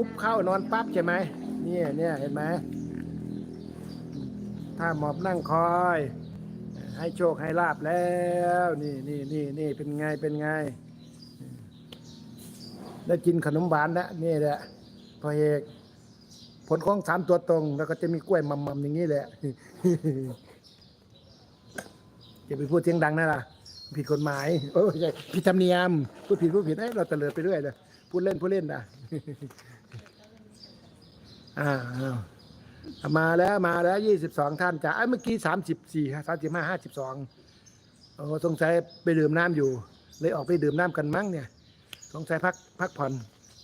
ปุ๊บเข้านอนปั๊บใช่ไหมเนี่ยเนี่ยเห็นไหมถ้าหมอบนั่งคอย ให้โชคให้ลาบแล้วนี่นี่นี่นี่เป็นไงเป็นไง ได้กินขนมหวานแล้วนี่แหละพอเอกผลของสามตัวตรง แล้วก็จะมีกล้วยมัมๆอย่างนี้แหละอย่าไปพูดเสียงดังนะล่ะ ผิดกฎหมายโอ้ยผิดธรรมเนียมพูดผิดพูดผิดให้เราเตลิดไปเรื่อยเลย พูดเล่นพูดเล่นนะอ่าเอามาแล้วมาแล้วยี่สิบสองท่านจ้ะไอ้ยเมื่อกี้สามสิบสี่สามสิบห้าห้าสิบสองโอ้สงสัยไปดื่มน้ำอยู่ เลยออกไปดื่มน้ำกันมั้งเนี่ย สงสัยพักพักผ่อน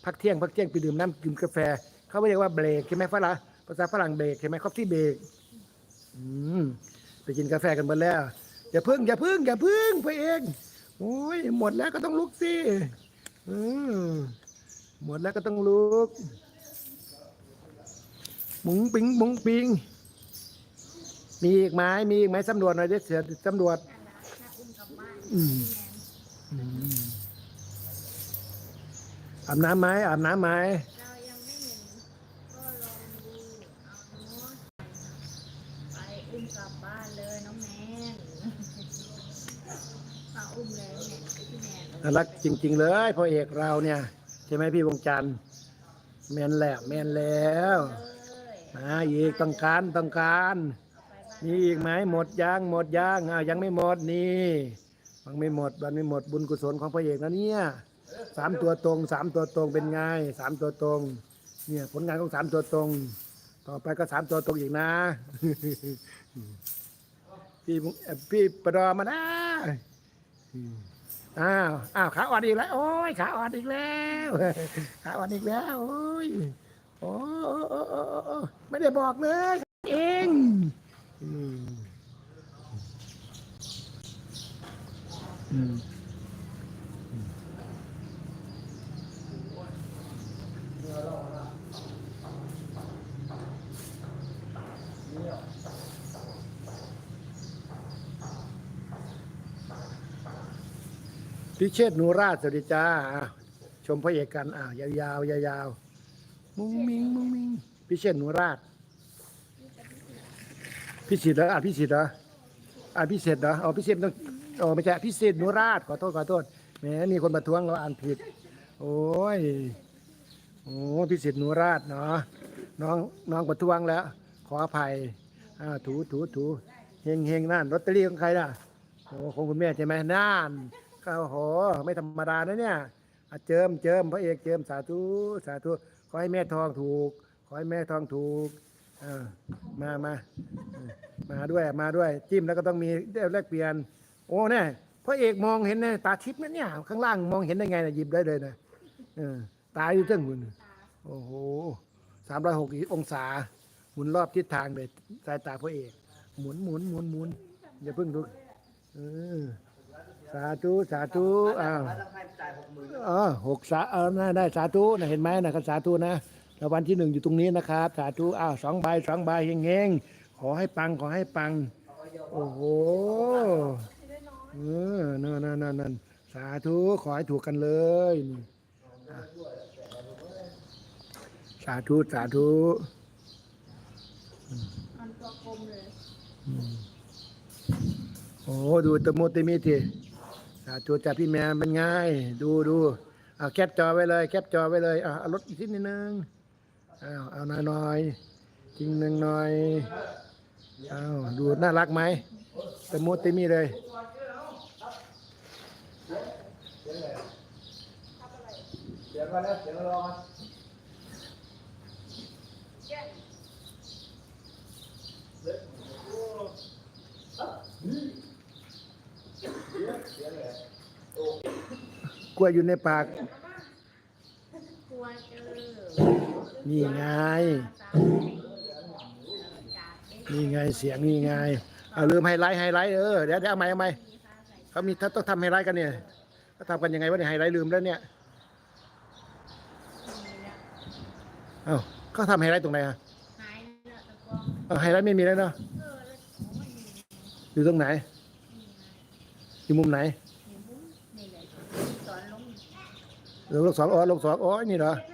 พักเที่ยงพักเที่ยงไปดื่มน้ำกินกาแฟ เขาเรียกว่าเบรกใช่ไหมฝรั่งภาษาฝรั่งเบรกใช่ไหมคอฟฟี่เบรกอืมไปกินกาแฟกันหมดแล้วอย่าพึ่งอย่าพึ่งอย่าพึ่งพระเองโอ้ยหมดแล้วก็ต้องลุกสิ อืมหมดแล้วก็ต้องลุกมุงปิงมุงปิง มีอีกไหมมีอีกไหมสำรวจหน่อยดิเสือสำรวจอืมอืมอาบน้ำไหมอาบน้ำไหมเรายังไม่เห็นก็ลองดูเอาเนาะไปอุ้มกลับบ้านเลยน้องแมนมาอุ้มเลยเนี่ย น่ารักจริง ๆ เลยพ่อเอกเราเนี่ยใช่ไหมพี่วงจันทร์แมนแล้วแมนแล้วเลยมาอีกต้องการต้องการนมีอีกไหมหมดยังหมดยังอ้าวยังไม่หมดนี่มันไม่หมดมันไม่หมดบุญกุศลของพระเอกนะเนี่ยสามตัวตรงสามตัวตรงเป็นไงสามตัวตรง เนี่ยผลงานของสามตัวตรง ต่อไปก็สามตัวตรงอีกนะ พี่พี่ประดอมานะ อ้าว อ้าว ขาอ่อนอีกแล้ว โอ้ย ขาอ่อนอีกแล้ว ขาอ่อนอีกแล้ว โอ้ย โอ้โอ้โอ้โอ้โอ้ไม่ได้บอกเลย เองอืมอืม พิเชษหนูราชสวัสดีจ้าอะชมพระเอกกันอะยาวๆยาวๆมุ้งมิงมุ้งมิงพิเชษหนูราชพิสิทธิ์เหรออ่านพิสิทธิ์เหรออ่านพิเศษเหรออ๋อพิเศษต้องอ๋อไม่ใช่พิเศษหนุราชขอโทษขอโทษแหมมีคนประท้วงเราอ่านผิด โอ้ยโอ้พิสิทธิ์นุราชเนาะน้องน้องประท้วงแล้ว ขออภัยอ่าถูถูถูเฮงเฮงนั่นลอตเตอรี่ของใครน่ะโอ้ของคุณแม่ใช่ไหมน่าน โอ้โห ไม่ธรรมดานะเนี่ยเจิมเจิมพระเอกเจิมสาธุสาธุขอให้แม่ทองถูก ขอให้แม่ทองถูกมามามาด้วยมาด้วย จิ้มแล้วก็ต้องมีแลกเปลี่ยน โอ้เนี่ยพระเอกมองเห็นเนี่ยตาทิพย์นะเนี่ย ข้างล่างมองเห็นได้ไงนะหยิบได้เลยนะตาอยู่เทั้งหุ่นโอ้โหสามร้อยหกองศา หมุนรอบทิศทางเลยสายตาพระเอก หมุนหมุนหมุนหมุนอย่าเพิ่งดูเออ สาธุสาธุอ้าวอ๋อหกสาเออได้ได้สาธุนะเห็นไหมนะครับสาธุนะรางวัลที่หนึ่งอยู่ตรงนี้นะครับสาธุอ้าวสองใบสองใบเฮงเฮงๆขอให้ปังขอให้ปัง โอ้โหเออนั่นนั่นนั่นนั่นสาธุขอให้ถูกกันเลยนี่อะสาธุสาธุ อันตัวกลมเลย โอ้ดูตะมุตะมิที สาธุจาพี่แมนเป็นไงดูดูเอาแคปจอไว้เลย แคปจอไว้เลยเอาลดอีกทีนิดนึงเอาเอาหน่อยหน่อยจริงหนึ่งหน่อยเอาดูน่ารักไหมตะมุตะมิเลยก ล้วยอยู่ในปาก กลัวเจอนี่ไง นี่ไงเสียงนี่ไงเอาลืมไฮไลท์ไฮไลท์เออเดี๋ยวเดี๋ยวเอาใหม่เอาใหม่เขามีเขาต้องทำไฮไลท์กันเนี่ยเขาทำกันยังไงวะเนี่ยไฮไลท์ลืมแล้วเนี่ยเอ้าเขาทำไฮไลท์ตรงไหนอะหายแล้วตะกร้อง เออไฮไลท์ไม่มีแล้วเนาะเออแล้วโอ้ยมี อยู่ตรงไหน อยู่มุมไหนมีมุ้งนี่เลยสอนลงเออลูกศรอ๋อลูกศรอ๋อนี่เหรอถ้